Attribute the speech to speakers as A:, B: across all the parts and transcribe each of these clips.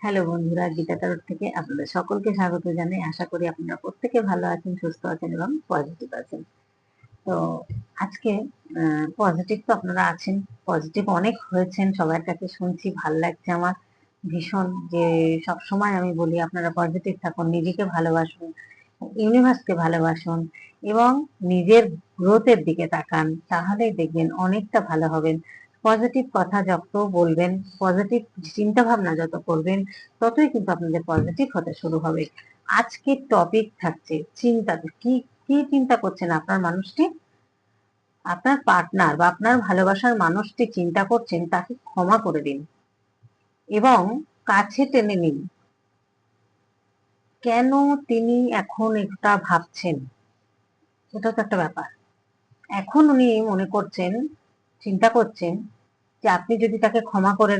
A: Hello বন্ধুরা, গীতা টারোর থেকে আপনাদের সকলকে স্বাগত জানাই। আশা করি আপনারা প্রত্যেকে ভালো আছেন, সুস্থ আছেন এবং পজিটিভ আছেন। তো আজকে পজিটিভ তো আপনারা আছেন পজিটিভ অনেক হয়েছেন, সবার কাছে শুনছি, ভালো লাগছে আমার। ভীষণ যে সব সময় আমি বলি, আপনারা পজিটিভ থাকুন, নিজেকে ভালোবাসুন ইউনিভার্সকে ভালোবাসুন এবং নিজের গ্রোথের দিকে তাকান, তাহলেই দেখবেন অনেকটা ভালো হবেন। পজিটিভ কথা যত বলবেন পজিটিভ চিন্তা ভাবনা যত করবেন, ততই কিন্তু আপনাদের পজিটিভ হতে শুরু হবে। আজকে টপিক থাকছে চিন্তা। কি কি চিন্তা করছেন আপনার মানুষটি? আপনার পার্টনার বা আপনার ভালোবাসার মানুষটি চিন্তা করছেন, তাকে ক্ষমা করে দিন এবং কাছে টেনে নিন। কেন তিনি এখন এটা ভাবছেন? এটা তো একটা ব্যাপার। এখন উনি মনে করছেন চিন্তা করছেন যে আপনি যদি তাকে ক্ষমা করে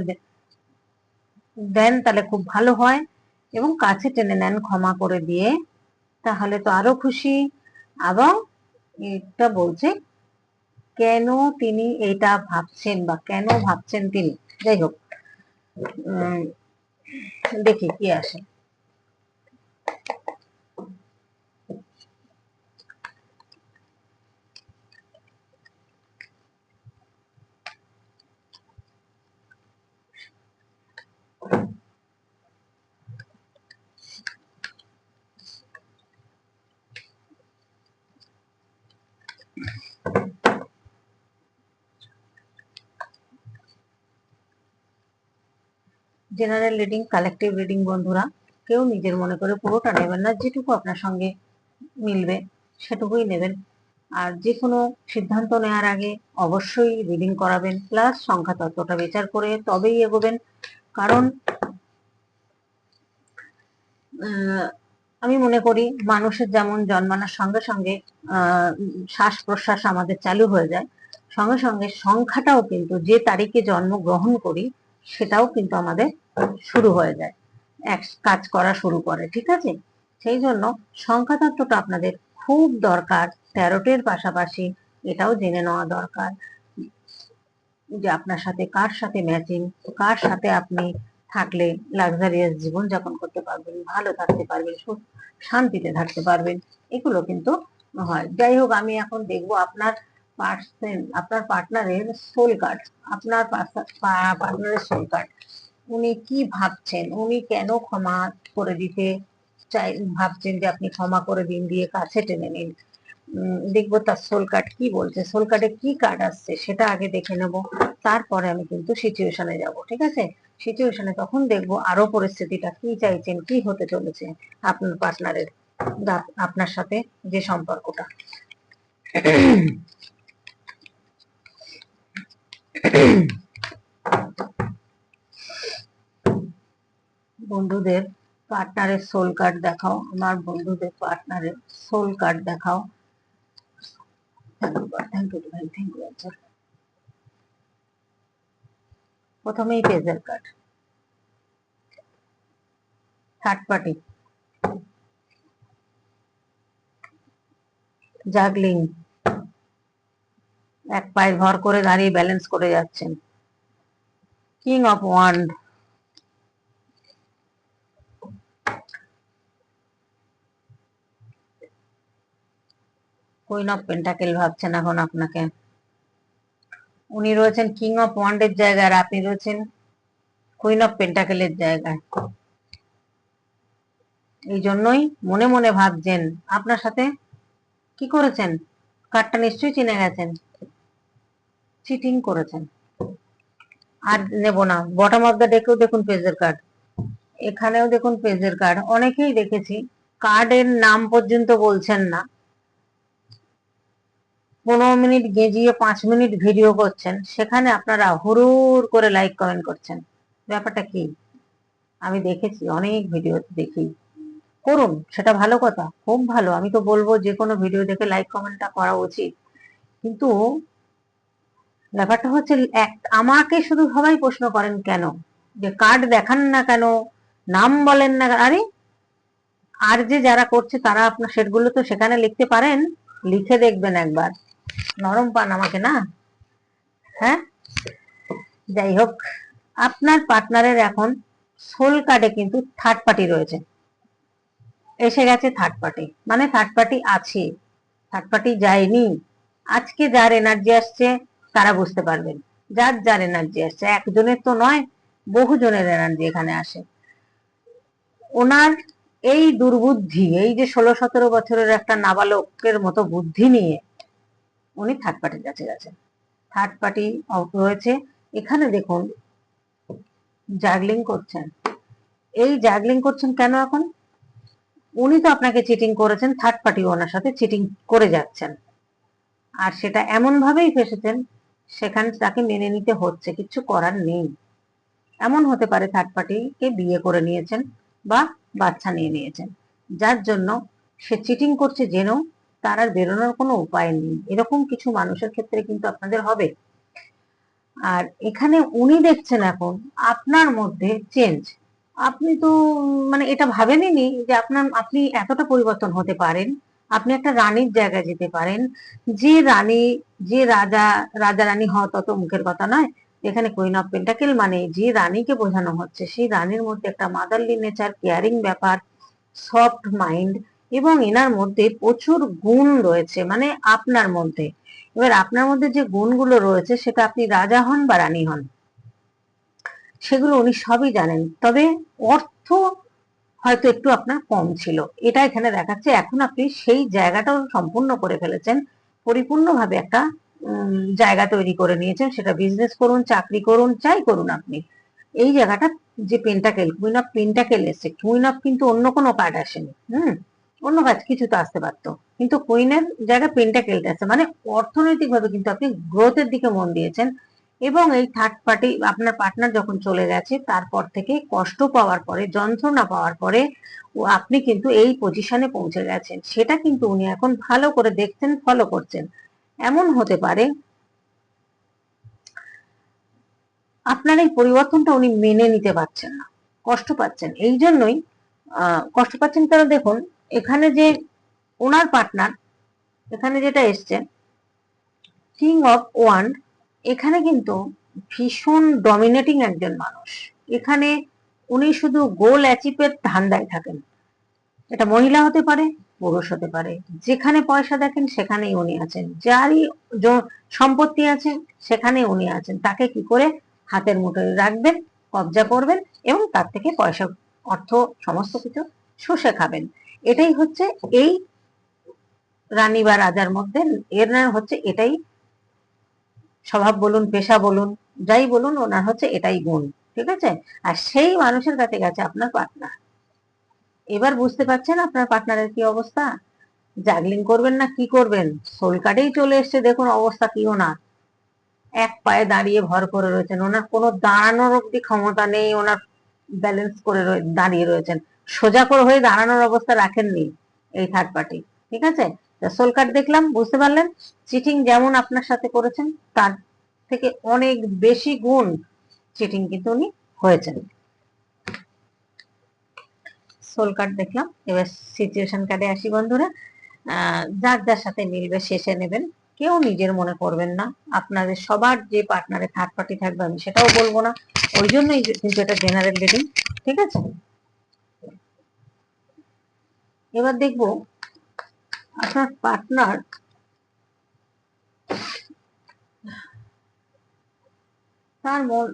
A: দেন তাহলে খুব ভালো হয় এবং কাছে টেনে নেন ক্ষমা করে দিয়ে, তাহলে তো আরও খুশি। এবং এটা বলছে, কেন তিনি এটা ভাবছেন বা কেন ভাবছেন তিনি? যাই হোক দেখি কি আসে। জেনারেল রিডিং কালেকটিভ রিডিং বন্ধুরা, কেউ নিজের মনে করে পুরোটা নেবেন না, যেটুকু আপনার সঙ্গে মিলবে সেটুকুই নেবেন। আর যে কোনো সিদ্ধান্ত নেওয়ার আগে অবশ্যই রিডিং করাবেন প্লাস সংখ্যা তত্ত্বটা বিচার করে তবেই এগোবেন। কারণ আমি মনে করি মানুষের যেমন জন্মানোর সঙ্গে সঙ্গে শ্বাস প্রশ্বাস আমাদের চালু হয়ে যায়, সঙ্গে সঙ্গে সংখ্যাটাও কিন্তু যে তারিখে জন্মগ্রহণ করি সেটাও কিন্তু আমাদের শুরু হয়ে যায়। এক কাজ করা শুরু করে, ঠিক আছে? সেই জন্য সংখ্যা তত্ত্বটা আপনাদের খুব দরকার, তেরোটের পাশাপাশি এটাও জেনে নেওয়া দরকার যে আপনার সাথে কার সাথে ম্যাচিং কার সাথে আপনি থাকলে লাক্সারিয়াস জীবন যাপন করতে পারবেন, ভালো থাকতে পারবেন শান্তিতে থাকতে পারবেন, এগুলো কিন্তু হয়। যাই হোক, আমি এখন দেখব আপনার পার্সেন, আপনার পার্টনারের সোল কার্ড, আপনার পার্টনারের সোল কার্ড। উনি কি ভাবছেন? উনি কেন ক্ষমা করে দিতে চাই, ভাবছেন যে আপনি ক্ষমা করে দিন, দিয়ে কাছে টেনে নিন। দেখব তার সোল কার্ড কি বলছে। সোল কার্ডে কি কার্ড আসছে সেটা আগে দেখে নেব। তারপরে আমি কিন্তু সিচুয়েশনে যাব, ঠিক আছে? সিচুয়েশনে তখন দেখব আরও পরিস্থিতিটা কি চাইছেন, কি হতে চলেছে আপনার পার্টনারের, আপনার সাথে যে সম্পর্কটা। বন্ধুদের পার্টনারের সোল কার্ড দেখাও, আমার বন্ধুদের পার্টনারের সোল কার্ড দেখাও। থ্যাংক ইউ ভাই থ্যাংক ইউ আচ্ছা। প্রথমেই পেজের কার্ড থার্ড পার্টি জাগলিং এক পায়ে ভর করে দাঁড়িয়ে ব্যালেন্স করে যাচ্ছেন। King of wand queen of pentacle ভাবছেন এখন আপনাকে। উনি রয়েছেন কিং অফ ওয়ান্ডের জায়গায় আর আপনি রয়েছেন কুইন অফ পেন্টাকেলের জায়গায়। এই জন্যই মনে মনে ভাবছেন, আপনার সাথে কি করেছেন? কার্ডটা নিশ্চয়ই চিনে গেছেন। চিটিং করেছেন। আর নেব না বটম অফ দ্য ডেকেও দেখুন পেজের কার্ড এখানেও দেখুন পেজের কার্ড অনেকেই দেখেছি কার্ডের নাম পর্যন্ত বলছেন না। পনেরো মিনিট গেঁজিয়ে পাঁচ মিনিট ভিডিও করছেন, সেখানে আপনারা হুরুর করে লাইক কমেন্ট করছেন। ব্যাপারটা কি? আমি দেখেছি, অনেক ভিডিও দেখি। করুন, সেটা ভালো কথা, খুব ভালো। আমি তো বলব, যে কোনো ভিডিও দেখে লাইক কমেন্টটা করা উচিত। কিন্তু ব্যাপারটা হচ্ছে এক, আমাকে শুধু সবাই প্রশ্ন করেন কেন? যে কার্ড দেখান না কেন? নাম বলেন না আরে, আর যে যারা করছে তারা আপনার সেটগুলো তো সেখানে লিখতে পারেন, লিখে দেখবেন একবার। নরম পান আমাকে না? হ্যাঁ? যাই হোক, আপনার পার্টনারের এখন সোল কার্ডে কিন্তু থার্ড পার্টি রয়েছে। এসে গেছে থার্ড পার্টি মানে থার্ড পার্টি আছে। থার্ড পার্টি যায়নি। আজকে যার এনার্জি আসছে তারা বুঝতে পারবেন। যার যার এনার্জি আসছে, একজনের তো নয়, বহুজনের এনার্জি এখানে আসে। ওনার এই দুর্বুদ্ধি, এই যে ষোলো সতেরো বছরের একটা নাবালকের মতো বুদ্ধি নিয়ে উনি থার্ড পার্টির কাছে গেছেন। থার্ড পার্টি রয়েছে এখানে দেখুন জাগলিং করছেন। এই জাগলিং করছেন কেন এখন? উনি তো আপনাকে চিটিং করেছেন থার্ড পার্টি ওনার সাথে চিটিং করে যাচ্ছেন। আর সেটা এমন ভাবেই ফেসেছেন সেখানে তাকে মেনে নিতে হচ্ছে, কিছু করার নেই। এমন হতে পারে থার্ড পার্টিকে বিয়ে করে নিয়েছেন বা বাচ্চা নিয়ে নিয়েছেন। যার জন্য সে চিটিং করছে জেনেও তার আর বেরোনোর কোনো উপায় নেই। এরকম কিছু মানুষের ক্ষেত্রে কিন্তু আপনাদের হবে। আর এখানে উনি দেখছেন এখন, আপনার মধ্যে চেঞ্জ আপনি তো মানে এটা ভাবেনই যে আপনার, আপনি এতটা পরিবর্তন হতে পারেন। আপনি একটা রানীর জায়গায় যেতে পারেন। যে রানী, যে রাজা রাজা রানী হওয়া তত মুখের কথা নয়। এখানে কুইন অফ পেন্টাকেল মানে যে রানীকে বোঝানো হচ্ছে, সেই রানীর মধ্যে একটা মাদারলি নেচার কেয়ারিং ব্যাপার সফট মাইন্ড এবং এনার মধ্যে প্রচুর গুণ রয়েছে মানে আপনার মধ্যে। এবার আপনার মধ্যে যে গুণগুলো রয়েছে, সেটা আপনি রাজা হন বা রানী হন, সেগুলো উনি সবই জানেন। তবে অর্থ হয়তো একটু আপনার কম ছিল। এটা এখানে দেখাচ্ছে, এখন আপনি সেই জায়গাটাও সম্পূর্ণ করে ফেলেছেন। পরিপূর্ণভাবে একটা জায়গা তৈরি করে নিয়েছেন, সেটা বিজনেস করুন, চাকরি করুন, যাই করুন আপনি। এই জায়গাটা যে পেন্টাকেল কুইন অফ পেন্টাকেল এসছে কুইন অফ কিন্তু অন্য কোনো কার্ড আসেনি, হুম? অন্য কাজ কিছু তো আসতে পারতো। কিন্তু কুইনের জায়গায় পেন্টাকেলটা আছে মানে অর্থনৈতিক ভাবে কিন্তু আপনি গ্রোথের দিকে মন দিয়েছেন। এবং এই থার্ড পার্টি আপনার পার্টনার যখন চলে গেছে, তারপর থেকে কষ্ট পাওয়ার পরে, যন্ত্রণা পাওয়ার পরে আপনি কিন্তু এই পজিশনে পৌঁছে গেছেন। সেটা কিন্তু উনি এখন ভালো করে দেখছেন ফলো করছেন। এমন হতে পারে আপনার এই পরিবর্তনটা উনি মেনে নিতে পারছেন না, কষ্ট পাচ্ছেন। এই জন্যই কষ্ট পাচ্ছেন কারণ দেখুন, এখানে যে ওনার পার্টনার এখানে যেটা এসছে কিং অফ ওয়ান এখানে কিন্তু ভীষণ ডমিনেটিং একজন মানুষ। এখানে উনি শুধু গোল অ্যাচিভের ধান্দায় থাকেন। এটা মহিলা হতে পারে, পুরুষ হতে পারে। যেখানে পয়সা দেখেন, সেখানেই উনি আছেন। যারই সম্পত্তি আছে সেখানে উনি আছেন। তাকে কি করে হাতের মুঠোয় রাখবেন, কবজা করবেন এবং তার থেকে পয়সা, অর্থ, সমস্ত কিছু শুষে খাবেন। এটাই হচ্ছে এই রানী বা রাজার মধ্যে, এর হচ্ছে এটাই স্বভাব বলুন, পেশা বলুন, যাই বলুন, ওনার হচ্ছে এটাই গুণ, ঠিক আছে? আর সেই মানুষের কাছে গেছে আপনার পার্টনার এবার বুঝতে পারছেন আপনার পার্টনারের কি অবস্থা? জাগলিং করবেন না, কি করবেন? সোল কার্ডেই চলে এসছে, দেখুন অবস্থা কি ওনার। এক পায়ে দাঁড়িয়ে ভর করে রয়েছেন, ওনার কোনো দাঁড়ানোর অব্দি ক্ষমতা নেই, ওনার ব্যালেন্স করে দাঁড়িয়ে রয়েছেন। সোজা করে হয়ে দাঁড়ানোর অবস্থা রাখেননি এই থার্ড পার্টি ঠিক আছে? সোল কার্ড দেখলাম, বুঝতে পারলেন? চিটিং যেমন আপনার সাথে করেছেন, তার থেকে অনেক বেশি গুণ চিটিং কিন্তু উনি হয়েছেন। সোল কার্ড দেখলাম, এবার সিচুয়েশন কার্ডে আসি বন্ধুরা। যার যার সাথে মিলবে শেষে নেবেন। কেউ নিজের মনে করবেন না। আপনাদের সবার যে পার্টনারে থার্ড পার্টি থাকবে, আমি সেটাও বলব না। ওই জন্যই কিন্তু এটা জেনারেল রিডিং ঠিক আছে? এবার দেখব আপনার পার্টনার তার মন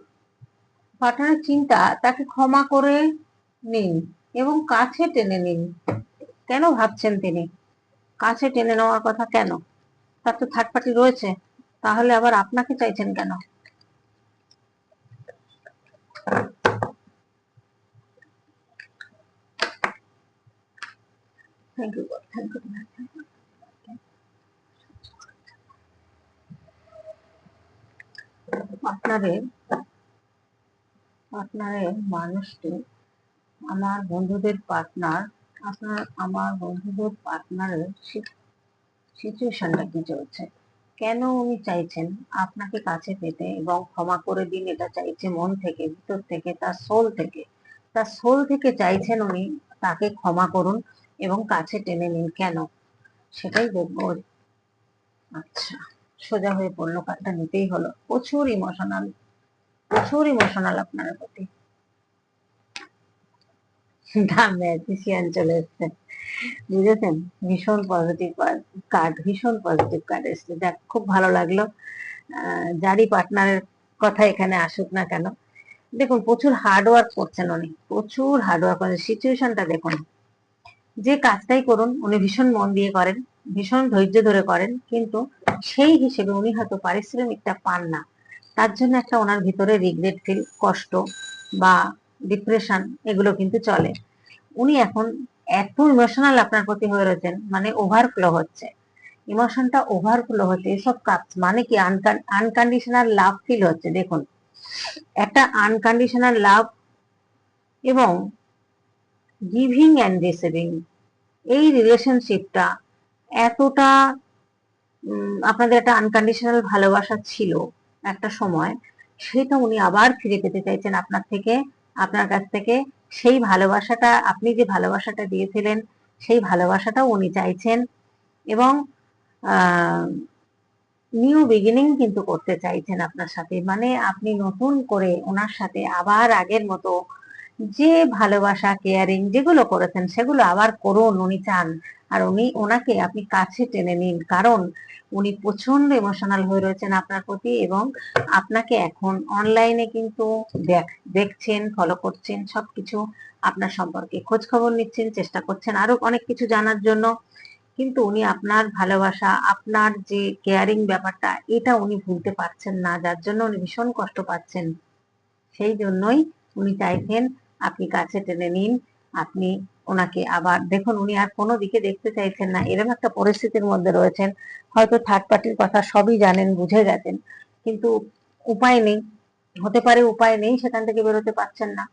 A: পার্টনারের চিন্তা তাকে ক্ষমা করে নিন এবং কাছে টেনে নিন। কেন ভাবছেন তিনি? কাছে টেনে নেওয়ার কথা কেন? তার তো থার্ড পার্টি রয়েছে। তাহলে আবার আপনাকে চাইছেন কেন? থ্যাংক ইউ থ্যাংক ইউ আপনাদের আপনাদের মানুষটি আমার বন্ধুদের পার্টনার আপনার, আমার বন্ধুদের পার্টনারের সিচুয়েশনটা কি চলছে? কেন উনি চাইছেন আপনাকে কাছে পেতে এবং ক্ষমা করে দিন? এটা চাইছে মন থেকে, ভিতর থেকে, তার সোল থেকে। তার সোল থেকে চাইছেন উনি তাকে ক্ষমা করুন। এবং কাছে টেনে নিন, কেন? সেটাই দেখব। আচ্ছা সোজা হয়ে পড়ল কার্ডটা নিতেই হলো। প্রচুর ইমোশনাল প্রচুর ইমোশনাল আপনার প্রতি। ম্যাজিশিয়ান চলে এসছে। বুঝেছেন? ভীষণ পজিটিভ কার্ড ভীষণ পজিটিভ কার্ড এসছে। দেখ খুব ভালো লাগল। যারই পার্টনারের কথা এখানে আসুক না কেন। দেখুন, প্রচুর হার্ডওয়ার্ক করছেন উনি। প্রচুর হার্ডওয়ার্ক করেন সিচুয়েশনটা দেখুন। যে কাজটাই করুন, উনি ভীষণ মন দিয়ে করেন, ভীষণ ধৈর্য ধরে করেন, কিন্তু সেই হিসেবে উনি হয়তো পারিশ্রমিকটা পান না। তার জন্য একটা ওনার ভিতরে রিগ্রেট ফিল কষ্ট বা ডিপ্রেশন এগুলো কিন্তু চলে। উনি এখন এত ইমোশনাল আপনার প্রতি হয়ে রয়েছেন মানে ওভারফ্লো হচ্ছে। ইমোশনটা ওভারফ্লো হচ্ছে, এসব কাজ মানে কি আনকন্ডিশনাল লাভ ফিল হচ্ছে, দেখুন। একটা আনকন্ডিশনাল লাভ এবং গিভিং অ্যান্ড রিসিভিং এই রিলেশনশিপটা এতটা আপনাদের একটা আনকন্ডিশনাল ভালোবাসা ছিল একটা সময়, সেটা উনি আবার ফিরে পেতে চাইছেন আপনার থেকে, আপনার কাছ থেকে। সেই ভালোবাসাটা, আপনি যে ভালোবাসাটা দিয়েছিলেন, সেই ভালোবাসাটাও উনি চাইছেন এবং নিউ বিগিনিং কিন্তু করতে চাইছেন আপনার সাথে। মানে আপনি নতুন করে ওনার সাথে আবার আগের মতো যে ভালোবাসা কেয়ারিং যেগুলো করেছেন সেগুলো আবার করুন, উনি চান। আর উনি, ওনাকে আপনি কাছে টেনে নিন। কারণ উনি প্রচণ্ড ইমোশনাল হয়ে রয়েছেন আপনার প্রতি এবং আপনাকে এখন অনলাইনে কিন্তু দেখ- দেখছেন ফলো করছেন, সবকিছু আপনার সম্পর্কে খোঁজ খবর নিচ্ছেন, চেষ্টা করছেন, আরও অনেক কিছু জানার জন্য। কিন্তু উনি আপনার ভালোবাসা, আপনার যে কেয়ারিং ব্যাপারটা, এটা উনি ভুলতে পারছেন না। যার জন্য উনি ভীষণ কষ্ট পাচ্ছেন। সেই জন্যই উনি চাইছেন আপনি কাছে টেনে নিন, আপনি ওনাকে আবার দেখুন, উনি আর কোনো দিকে দেখতে চাইছেন না এরকম একটা পরিস্থিতির মধ্যে রয়েছেন। হয়তো থার্ড পার্টির কথা সবই জানেন, বুঝে গেছেন, কিন্তু উপায় নেই, হতে পারে উপায় নেই, সেখান থেকে বেরোতে পারছেন না।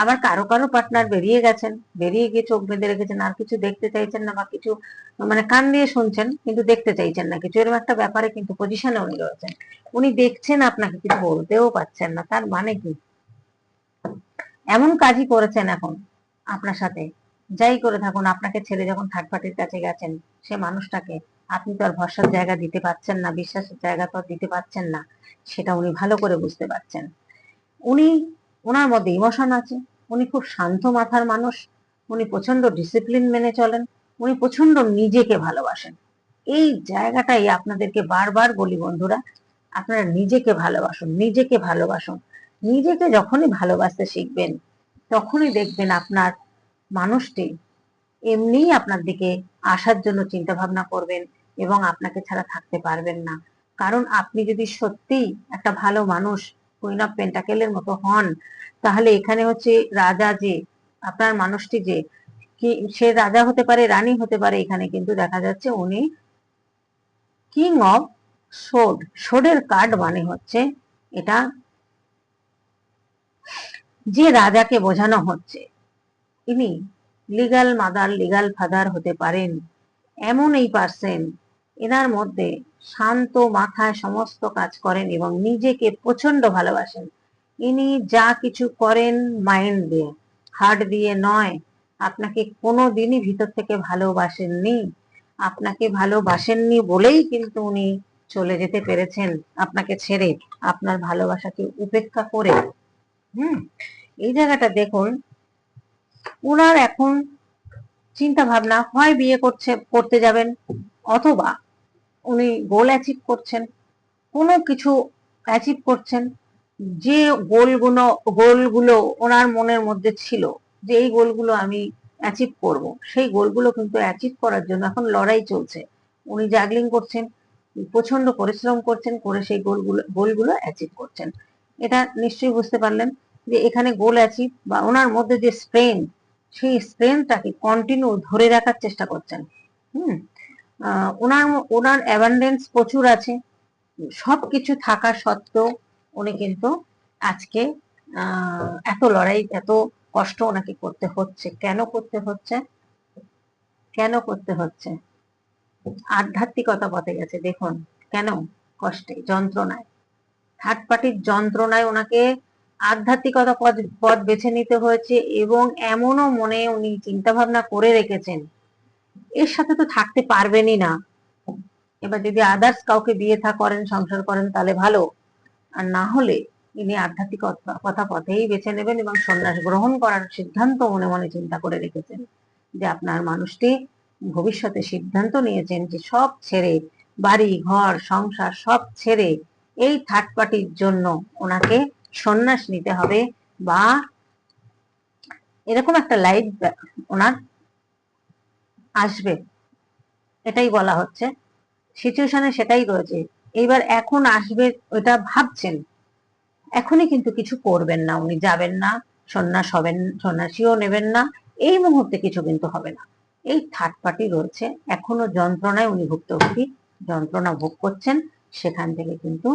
A: আবার কারও কারও পার্টনার বেরিয়ে গেছেন, বেরিয়ে গিয়ে চোখ বেঁধে রেখেছেন, আর কিছু দেখতে চাইছেন না বা কিছু মানে কান দিয়ে শুনছেন, কিন্তু দেখতে চাইছেন না কিছু এরকম একটা ব্যাপারে কিন্তু পজিশনে উনি রয়েছেন। উনি দেখছেন আপনাকে কিছু বলতেও পারছেন না, তার মানে কি? এমন কাজই করেছেন এখন আপনার সাথে। যাই করে থাকুন, আপনাকে ছেড়ে যখন থার্ড পার্টির কাছে গেছেন, সে মানুষটাকে আপনি তো আর ভরসার জায়গা দিতে পারছেন না, বিশ্বাসের জায়গা তো দিতে পারছেন না, সেটা উনি ভালো করে বুঝতে পারছেন। উনি ওনার মধ্যে ইমোশন আছে, উনি খুব শান্ত মাথার মানুষ, উনি প্রচণ্ড ডিসিপ্লিন মেনে চলেন, উনি প্রচণ্ড নিজেকে ভালোবাসেন। এই জায়গাটাই আপনাদেরকে বারবার বলি বন্ধুরা, আপনারা নিজেকে ভালোবাসুন নিজেকে ভালোবাসুন। নিজেকে যখনই ভালোবাসতে শিখবেন, তখনই দেখবেন আপনার মানুষটি এমনিই আপনার দিকে আসার জন্য চিন্তা ভাবনা করবেন এবং আপনাকে ছাড়া থাকতে পারবেন না। কারণ আপনি যদি সত্যিই একটা ভালো মানুষ কুইন অফ পেন্টাকেলের মতো হন, তাহলে এখানে হচ্ছে রাজা যে, আপনার মানুষটি যে, কি, সে রাজা হতে পারে, রানী হতে পারে, এখানে কিন্তু দেখা যাচ্ছে উনি কিং অফ সোড সোডের কার্ড মানে হচ্ছে এটা যে রাজাকে বোঝানো হচ্ছে, ইনি লিগাল মাদার লিগাল ফাদার হতে পারেন, এমন এই পার্সেন এনার মধ্যে শান্ত মাথায় সমস্ত কাজ করেন এবং নিজেকে প্রচণ্ড ভালোবাসেন। ইনি যা কিছু করেন মাইন্ড দিয়ে হার্ট দিয়ে নয়, আপনাকে কোনো দিনই ভিতর থেকে ভালোবাসেননি, আপনাকে ভালোবাসেননি বলেই কিন্তু উনি চলে যেতে পেরেছেন, আপনাকে ছেড়ে, আপনার ভালোবাসাকে উপেক্ষা করে। হুম। এই জায়গাটা দেখুন ওনার এখন চিন্তা ভাবনা হয় বিয়ে করছে, করতে যাবেন অথবা উনি গোল অ্যাচিভ করছেন, কোনো কিছু অ্যাচিভ করছেন, যে গোলগুলো গোলগুলো ওনার মনের মধ্যে ছিল যে এই গোলগুলো আমি অ্যাচিভ করব, সেই গোলগুলো কিন্তু অ্যাচিভ করার জন্য এখন লড়াই চলছে। উনি জাগলিং করছেন প্রচণ্ড পরিশ্রম করছেন করে সেই গোলগুলো গোলগুলো অ্যাচিভ করছেন। এটা নিশ্চয়ই বুঝতে পারলেন যে এখানে গোল অ্যাচিভ বা ওনার মধ্যে যে স্ট্রেন সেই স্ট্রেনটাকে কন্টিনিউ ধরে রাখার চেষ্টা করছেন। হুম? ওনার ওনার অ্যাবান্ডেন্স প্রচুর আছে। সবকিছু থাকা সত্ত্বেও উনি কিন্তু আজকে এত লড়াই, এত কষ্ট ওনাকে করতে হচ্ছে। কেন করতে হচ্ছে? কেন করতে হচ্ছে? আধ্যাত্মিকতা পথে গেছে। দেখুন, কেন? কষ্টে, যন্ত্রণায়। থার্ড পার্টির যন্ত্রণায় ওনাকে আধ্যাত্মিকতা পথ পথ বেছে নিতে হয়েছে এবং এমনও মনে উনি চিন্তা ভাবনা করে রেখেছেন। এর সাথে তো থাকতে পারবেনই না। এবার যদি আদার্স কাউকে বিয়ে থা করেন, সংসার করেন, তাহলে ভালো। আর না হলে ইনি আধ্যাত্মিক কথা পথেই বেছে নেবেন এবং সন্ন্যাস গ্রহণ করার সিদ্ধান্ত মনে মনে চিন্তা করে রেখেছেন যে আপনার মানুষটি ভবিষ্যতে সিদ্ধান্ত নিয়েছেন যে সব ছেড়ে বাড়ি, ঘর, সংসার সব ছেড়ে এই থার্ড পার্টির জন্য ওনাকে সন্ন্যাস নিতে হবে বা এরকম একটা লাইফ ওনার আসবে। এটাই বলা হচ্ছে। সিচুয়েশনে সেটাই রয়েছে। এইবার এখন আসবে ওটা ভাবছেন। এখনই কিন্তু কিছু করবেন না। উনি যাবেন না, সন্ন্যাস হবেন, সন্ন্যাসীও নেবেন না। এই মুহূর্তে কিছু কিন্তু হবে না। এই থার্ড পার্টি রয়েছে। এখনও যন্ত্রণায় উনি ভুক্তভোগী। যন্ত্রণা ভোগ করছেন। সেখান থেকে কিন্তু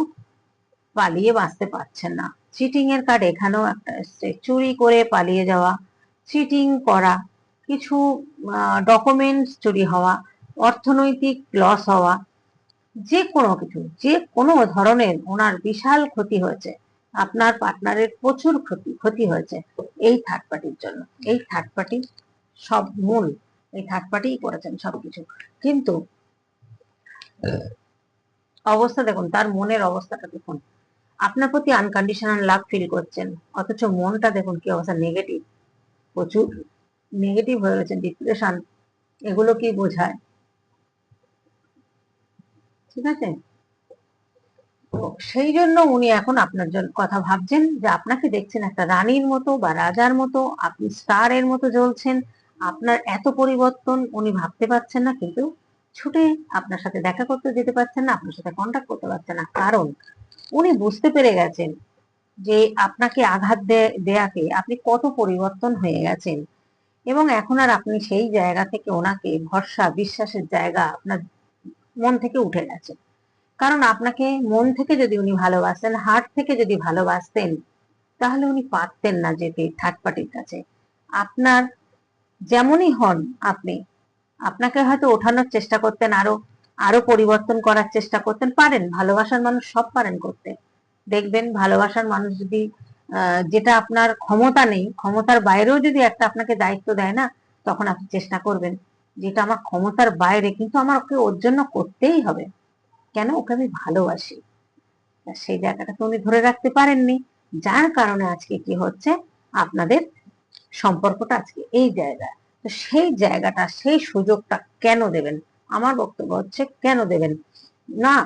A: পালিয়ে বাঁচতে পারছেন না। চিটিং এর কার্ড এখানেও একটা এসছে। চুরি করে পালিয়ে যাওয়া চিটিং করা, কিছু ডকুমেন্টস চুরি হওয়া, অর্থনৈতিক লস হওয়া, যে কোনো কিছু, যে কোনো ধরনের ওনার বিশাল ক্ষতি হয়েছে, আপনার পার্টনারের প্রচুর ক্ষতি ক্ষতি হয়েছে, এই থার্ড পার্টির জন্য। এই থার্ড পার্টি সব মূল, এই থার্ড পার্টিই করেছেন সবকিছু। কিন্তু অবস্থা দেখুন, তার মনের অবস্থাটা দেখুন। আপনার প্রতি আনকন্ডিশনাল লাভ ফিল করছেন, অথচ মনটা দেখুন কি অবস্থা নেগেটিভ প্রচুর নেগেটিভ হয়ে গেছে ডিপ্রেশন এগুলো কি বোঝায়? ঠিক আছে? তো সেই জন্য উনি এখন আপনার জন্য কথা ভাবছেন যে আপনাকে দেখছেন একটা রানীর মতো বা রাজার মতো, আপনি স্টারের মতো জ্বলছেন। আপনার এত পরিবর্তন উনি ভাবতে পারছেন না, কিন্তু ছুটে আপনার সাথে দেখা করতে যেতে পারছেন না, আপনার সাথে কন্ট্যাক্ট করতে পারছেন না। কারণ উনি বুঝতে পেরে গেছেন যে আপনাকে আঘাত দেয়াকে আপনি কত পরিবর্তন হয়ে গেছেন। এবং এখন আর আপনি সেই জায়গা থেকে ওনাকে ভরসা, বিশ্বাসের জায়গা আপনার মন থেকে উঠে গেছে। কারণ আপনাকে মন থেকে যদি উনি ভালোবাসতেন হার্ট থেকে যদি ভালোবাসতেন, তাহলে উনি পারতেন না যেতে থার্ড পার্টির কাছে। আপনার যেমনই হন আপনি আপনাকে হয়তো ওঠানোর চেষ্টা করতেন, আরও আরও পরিবর্তন করার চেষ্টা করতেন। পারেন, ভালোবাসার মানুষ সব পারেন করতে। দেখবেন, ভালোবাসার মানুষ যদি যেটা আপনার ক্ষমতা নেই, ক্ষমতার বাইরেও যদি একটা আপনাকে দায়িত্ব দেয় না, তখন আপনি চেষ্টা করবেন যেটা আমার ক্ষমতার বাইরে, কিন্তু আমার ওকে ওর জন্য করতেই হবে। কেন? ওকে আমি ভালোবাসি। সেই জায়গাটা তো উনি ধরে রাখতে পারেননি। যার কারণে আজকে কি হচ্ছে? আপনাদের সম্পর্কটা আজকে এই জায়গায়। সেই জায়গাটা, সেই সুযোগটা কেন দেবেন? আমার বক্তব্য হচ্ছে কেন দেবেন? না,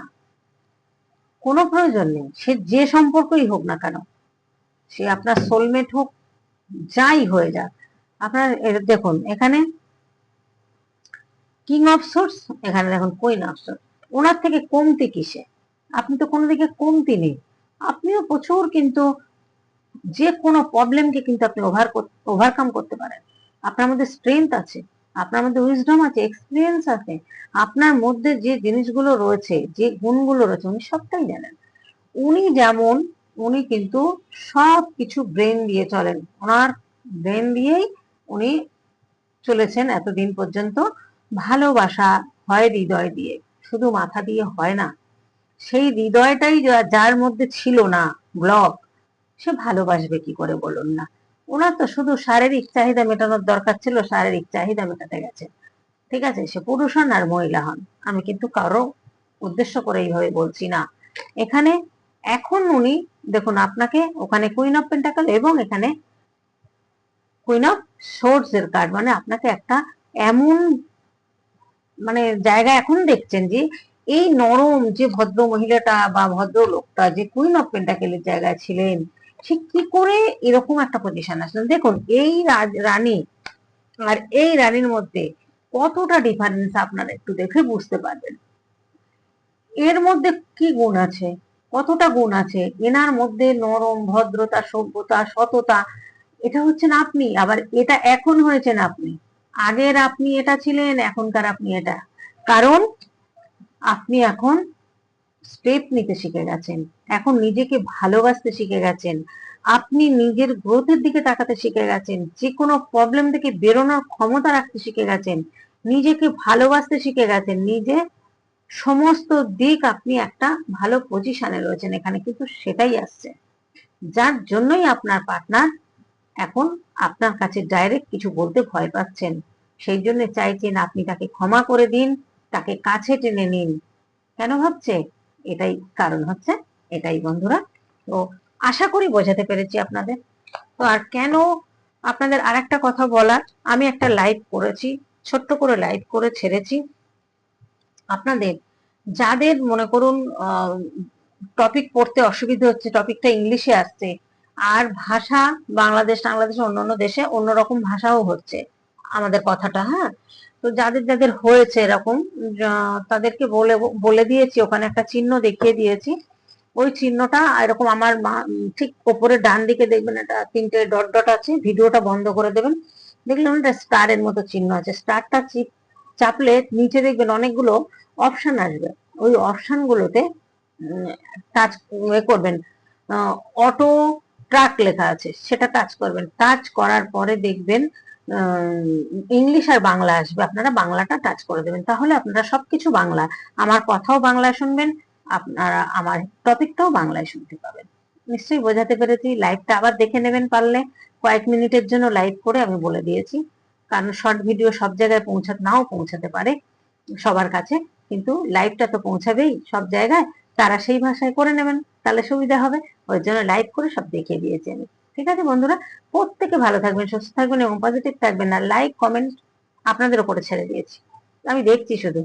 A: কোনো প্রয়োজন নেই। সে যে সম্পর্কই হোক না কেন, সে আপনার সোলমেট হোক, যাই হয়ে যাক। আপনার দেখুন, এখানে কিং অফ সোর্স এখানে দেখুন কুইন অফ সোর্স ওনার থেকে কমতি কিসে? আপনি তো কোনো দিকে কমতি নেই। আপনিও প্রচুর কিন্তু যে কোনো প্রবলেমকে কিন্তু আপনি ওভার ওভারকাম করতে পারেন। আপনার মধ্যে স্ট্রেংথ আছে, আপনার মধ্যে উইজডম আছে এক্সপিরিয়েন্স আছে, আপনার মধ্যে যে জিনিসগুলো রয়েছে, যে গুণগুলো রয়েছে, উনি সবটাই জানেন। উনি যেমন, উনি কিন্তু সব কিছু ব্রেন দিয়ে চলেন। ওনার ব্রেন দিয়েই উনি চলেছেন এতদিন পর্যন্ত। ভালোবাসা হয় হৃদয় দিয়ে, শুধু মাথা দিয়ে হয় না। সেই হৃদয়টাই যার মধ্যে ছিল না ব্লক সে ভালোবাসবে কি করে বলুন না? ওনার তো শুধু শারীরিক চাহিদা মেটানোর দরকার ছিল, শারীরিক চাহিদা মেটাতে গেছে। ঠিক আছে, সে পুরুষ হন আর মহিলা হন। আমি কিন্তু কারও উদ্দেশ্য করে এইভাবে বলছি না। এখানে এখন উনি, দেখুন, আপনাকে ওখানে কুইন অফ পেন্টাকল এবং এখানে কুইন অফ সোর্স এর কার্ড মানে আপনাকে একটা এমন মানে জায়গা এখন দেখছেন যে এই নরম যে ভদ্র মহিলাটা বা ভদ্র লোকটা যে কুইন অফ পেন্টাকেলের জায়গায় ছিলেন সে কি করে এরকম একটা পজিশন আসলেন দেখুন, এই রানী আর এই রানীর মধ্যে কতটা ডিফারেন্স আপনারা একটু দেখে বুঝতে পারবেন। এর মধ্যে কি গুণ আছে? কতটা গুণ আছে? এনার মধ্যে নরম, ভদ্রতা, সভ্যতা, সততা, এটা হচ্ছেন আপনি। আবার এটা এখন হয়েছেন আপনি। আগের আপনি এটা ছিলেন, এখনকার আপনি এটা। কারণ আপনি এখন স্টেপ নিতে শিখে গেছেন। এখন নিজেকে ভালোবাসতে শিখে গেছেন। আপনি নিজের গ্রোথের দিকে তাকাতে শিখে গেছেন। যে কোনো প্রবলেম থেকে বেরোনোর ক্ষমতা রাখতে শিখে গেছেন। নিজেকে ভালোবাসতে শিখে গেছেন। নিজে সমস্ত দিক আপনি একটা ভালো পজিশনে রয়েছেন এখানে, কিন্তু সেটাই আসছে। যার জন্যই আপনার পার্টনার এখন আপনার কাছে ডাইরেক্ট কিছু বলতে ভয় পাচ্ছেন। সেই জন্য চাইছেন আপনি তাকে ক্ষমা করে দিন, তাকে কাছে টেনে নিন। কেন ভাবছে? এটাই কারণ হচ্ছে এটাই বন্ধুরা। তো আশা করি বোঝাতে পেরেছি আপনাদের। তো আর কেন আপনাদের আর একটা কথা বলার? আমি একটা লাইভ করেছি, ছোট্ট করে লাইভ করে ছেড়েছি। আপনাদের, যাদের মনে করুন টপিক পড়তে অসুবিধা হচ্ছে টপিকটা ইংলিশে আসছে, আর ভাষা বাংলাদেশ বাংলাদেশ অন্যান্য দেশে অন্যরকম ভাষাও হচ্ছে আমাদের কথাটা হ্যাঁ? তো যাদের যাদের হয়েছে এরকম তাদেরকে বলে বলে দিয়েছি, ওখানে একটা চিহ্ন দেখিয়ে দিয়েছি। ওই চিহ্নটা এরকম আমার ঠিক ওপরে ডান দিকে দেখবেন একটা তিনটে ডট ডট আছে, ভিডিওটা বন্ধ করে দেবেন। দেখলেন একটা স্টারের মতো চিহ্ন আছে। স্টারটা চাপলে নিচে দেখবেন অনেকগুলো অপশান আসবে। ওই অপশন গুলোতে টাচ করবেন। অটো ট্রাক লেখা আছে, সেটা টাচ করবেন। টাচ করার পরে দেখবেন ইংলিশ আর বাংলা আসবে। আপনারা বাংলাটা টাচ করে দেবেন। তাহলে আপনারা সবকিছু বাংলা। আমার কথাও বাংলায় শুনবেন আপনারা আমার টপিকটাও বাংলায় শুনতে পাবেন। নিশ্চয়ই বোঝাতে পেরেছি লাইভটা আবার দেখে নেবেন পারলে। কয়েক মিনিটের জন্য লাইভ করে আমি বলে দিয়েছি। কারণ শর্ট ভিডিও সব জায়গায় পৌঁছাতে, নাও পৌঁছাতে পারে সবার কাছে। কিন্তু লাইভটা তো পৌঁছাবেই সব জায়গায়। তারা সেই ভাষায় করে নেবেন, তাহলে সুবিধা হবে। ওই জন্য লাইভ করে সব দেখিয়ে দিয়েছি আমি। ঠিক আছে বন্ধুরা, প্রত্যেকে ভালো থাকবেন, সুস্থ থাকবেন এবং পজিটিভ থাকবেন। আর লাইক কমেন্ট আপনাদের উপরে ছেড়ে দিয়েছি। আমি দেখছি শুধু।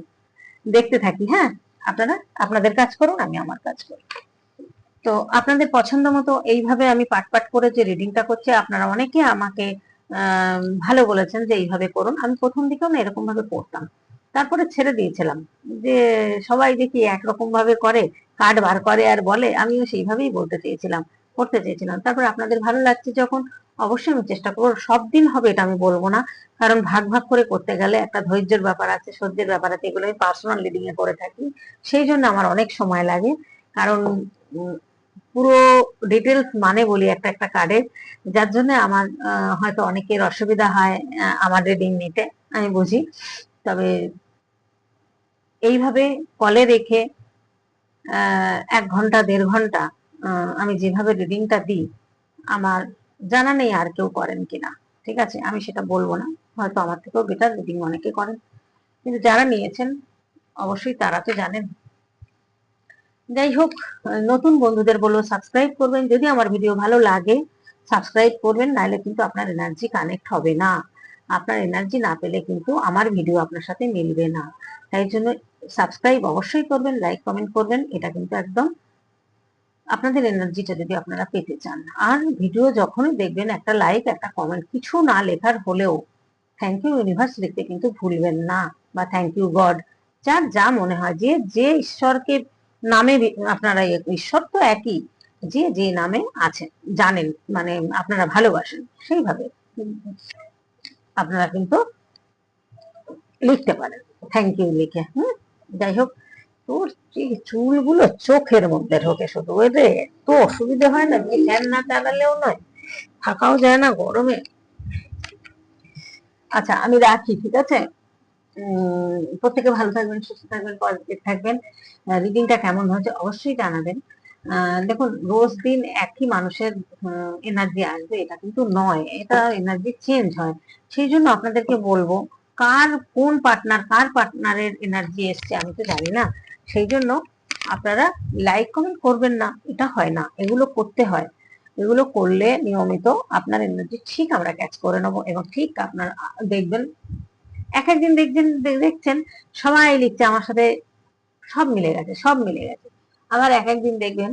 A: দেখতে থাকি হ্যাঁ? আপনারা, আপনাদের কাজ করুন, আমি আমার কাজ করি। তো আপনাদের পছন্দ মতো এইভাবে আমি পাট পাট করে যে রিডিংটা করছি, আপনারা অনেকে আমাকে ভালো বলেছেন যে এইভাবে করুন। আমি প্রথম দিকেও না এরকম ভাবে করতাম। তারপরে ছেড়ে দিয়েছিলাম যে সবাই দেখি একরকম ভাবে করে, কার্ড বার করে আর বলে, আমিও সেইভাবেই বলতে চেয়েছিলাম, করতে চেয়েছিলাম। তারপর আপনাদের ভালো লাগছে যখন অবশ্যই আমি চেষ্টা করব। সব দিন হবে এটা আমি বলব না। কারণ ভাগ ভাগ করে করতে গেলে একটা ধৈর্যের ব্যাপার আছে, সহ্যের ব্যাপার আছে, এগুলো আমি পার্সোনাল লিডিং এ করে থাকি। সেই জন্য আমার অনেক সময় লাগে। কারণ পুরো ডিটেলস মানে বলি একটা একটা কার্ডের। যার জন্য আমার হয়তো অনেকের অসুবিধা হয় আমার রিডিং নিতে, আমি বুঝি। তবে এইভাবে কলে রেখে এক ঘণ্টা, দেড় ঘণ্টা আমি যেভাবে রিডিংটা দিই, আমার জানা নেই আর কেউ করেন কিনা। ঠিক আছে? আমি সেটা বলব না। হয়তো আমার থেকেও বেটার রিডিং অনেকে করেন। কিন্তু যারা নিয়েছেন, অবশ্যই তারা তো জানেন। যাই হোক, নতুন বন্ধুদের বলব সাবস্ক্রাইব করবেন। যদি আমার ভিডিও ভালো লাগে সাবস্ক্রাইব করবেন, নাহলে কিন্তু আপনার এনার্জি কানেক্ট হবে না। আপনার এনার্জি না পেলে কিন্তু আমার ভিডিও আপনার সাথে মিলবে না। তাই জন্য সাবস্ক্রাইব অবশ্যই করবেন লাইক কমেন্ট করবেন। এটা কিন্তু একদম আপনাদের এনার্জিটা যদি আপনারা পেতে চান। আর ভিডিও যখনই দেখবেন, একটা লাইক একটা কমেন্ট কিছু না লেখার হলেও থ্যাংক ইউ ইউনিভার্স লিখতে কিন্তু ভুলবেন না বা থ্যাংক ইউ গড যার যা মনে হয়, যে যে ঈশ্বরকে নামে আপনারা ঈশ্বর তো একই, যে যে নামে আছেন, জানেন মানে আপনারা ভালোবাসেন, সেইভাবে আপনারা কিন্তু লিখতে পারেন। থ্যাংক ইউ লিখে, হুম? যাই হোক তোর চুলগুলো চোখের মধ্যে ঢোকে শুধু? ওই রে তো অসুবিধা হয় না ফ্যান না চালালেও নয়, থাকাও যায় না গরমে। আচ্ছা আমি রাখি, ঠিক আছে? প্রত্যেকে ভালো থাকবেন, সুস্থ থাকবেন পজিটিভ থাকবেন। রিডিংটা কেমন হয়েছে অবশ্যই জানাবেন। দেখুন, রোজ দিন একই মানুষের এনার্জি আসবে, এটা কিন্তু নয়, এটা এনার্জি চেঞ্জ হয়। সেই জন্য আপনাদেরকে বলব, কার কোন পার্টনার কার পার্টনারের এনার্জি এসছে আমি তো জানি না। সেই জন্য আপনারা লাইক কমেন্ট করবেন না। এটা হয় না। এগুলো করতে হয়। এগুলো করলে নিয়মিত আপনার এনার্জি ঠিক আমরা ক্যাচ করে নেব এবং ঠিক আপনার, দেখবেন এক একদিন দেখছেন দেখছেন, সবাই লিখছে আমার সাথে, সব মিলে গেছে, সব মিলে গেছে। আবার এক একদিন দেখবেন,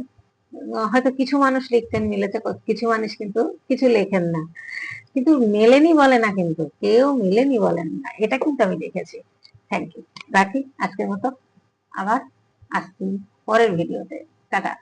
A: হয়তো কিছু মানুষ লিখতেন, মিলেছে, কিছু মানুষ কিন্তু কিছু লেখেন না। কিন্তু মেলেনি বলে না কিন্তু, কেউ মেলেনি বলেন না। এটা কিন্তু আমি দেখেছি। থ্যাংক ইউ রাখি আজকের মতো। আবার আসছি পরের ভিডিওতে। টাটা।